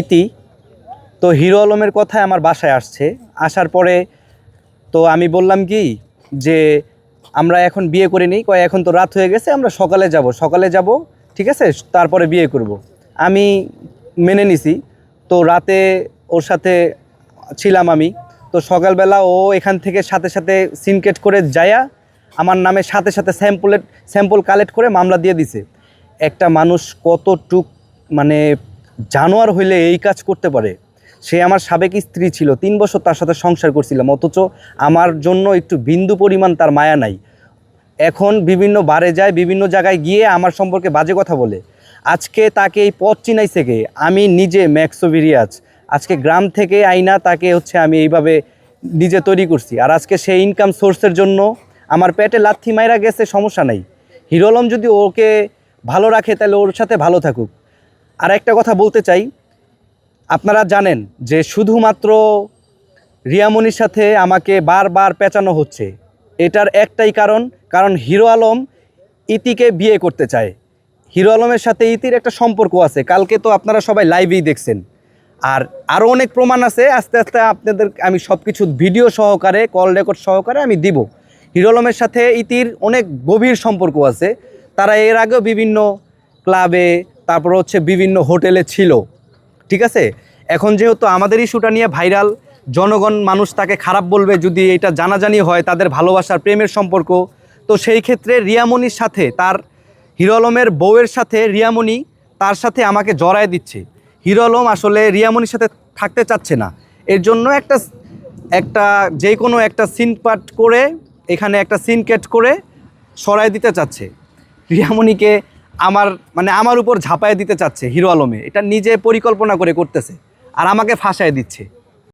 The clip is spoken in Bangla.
ইতি। তো হিরো আলমের কথায় আমার বাসায় আসছে। আসার পরে তো আমি বললাম কি যে আমরা এখন বিয়ে করে নিই, কয় এখন তো রাত হয়ে গেছে, আমরা সকালে যাব সকালে যাব, ঠিক আছে? তারপরে বিয়ে করব। আমি মেনে নিছি। তো রাতে ওর সাথে ছিলাম আমি। তো সকালবেলা ও এখান থেকে সাথে সাথে সিনকেট করে যায়া আমার নামে সাথে সাথে স্যাম্পলের স্যাম্পল কালেক্ট করে মামলা দিয়ে দিছে। একটা মানুষ কতটুক মানে জানোয়ার হইলে এই কাজ করতে পারে। সে আমার সাবেক স্ত্রী ছিল, তিন বছর তার সাথে সংসার করছিলাম, অথচ আমার জন্য একটু বিন্দু পরিমাণ তার মায়া নাই। এখন বিভিন্ন বারে যায়, বিভিন্ন জায়গায় গিয়ে আমার সম্পর্কে বাজে কথা বলে। আজকে তাকে এই পথ চিনাই থেকে আমি নিজে ম্যাক্সোভিরিয়াজ আজকে গ্রাম থেকে আইনা তাকে হচ্ছে আমি এইভাবে নিজে তৈরি করছি। আর আজকে সেই ইনকাম সোর্সের জন্য আমার পেটে লাথি মাইরা গেছে, সমস্যা নাই। হিরোলম যদি ওকে ভালো রাখে, তাহলে ওর সাথে ভালো থাকুক। আর একটা কথা বলতে চাই। আপনারা জানেন যে শুধুমাত্র রিয়ামনির সাথে আমাকে বারবার পেঁচানো হচ্ছে। এটার একটাই কারণ কারণ হিরো আলম ইতিকে বিয়ে করতে চায়। হিরো আলমের সাথে ইতির একটা সম্পর্ক আছে, কালকে তো আপনারা সবাই লাইভেই দেখছেন। আর আরও অনেক প্রমাণ আছে, আস্তে আস্তে আপনাদের আমি সব কিছু ভিডিও সহকারে কল রেকর্ড সহকারে আমি দিব। হিরো আলমের সাথে ইতির অনেক গভীর সম্পর্ক আছে। তারা এর আগেও বিভিন্ন ক্লাবে তারপর হচ্ছে বিভিন্ন হোটেলে ছিল, ঠিক আছে? এখন যেহেতু আমাদের ইস্যুটা নিয়ে ভাইরাল, জনগণ মানুষ তাকে খারাপ বলবে যদি এটা জানাজানি হয় তাদের ভালোবাসার, প্রেমের সম্পর্ক, তো সেই ক্ষেত্রে রিয়ামনির সাথে, তার হিরো আলমের বউয়ের সাথে রিয়ামণি তার সাথে আমাকে জড়ায় দিচ্ছে। হিরো আলম আসলে রিয়ামনির সাথে থাকতে চাচ্ছে না। এর জন্য একটা একটা যে কোনো একটা সিন পাট করে, এখানে একটা সিন কেট করে সরাই দিতে চাচ্ছে। রিয়ামণিকে আমার মানে আমার উপর ঝাঁপায় দিতে চাচ্ছে হিরো আলমে। এটা নিজে পরিকল্পনা করে করতেছে। আর আমাকে ফাঁসায় দিচ্ছে।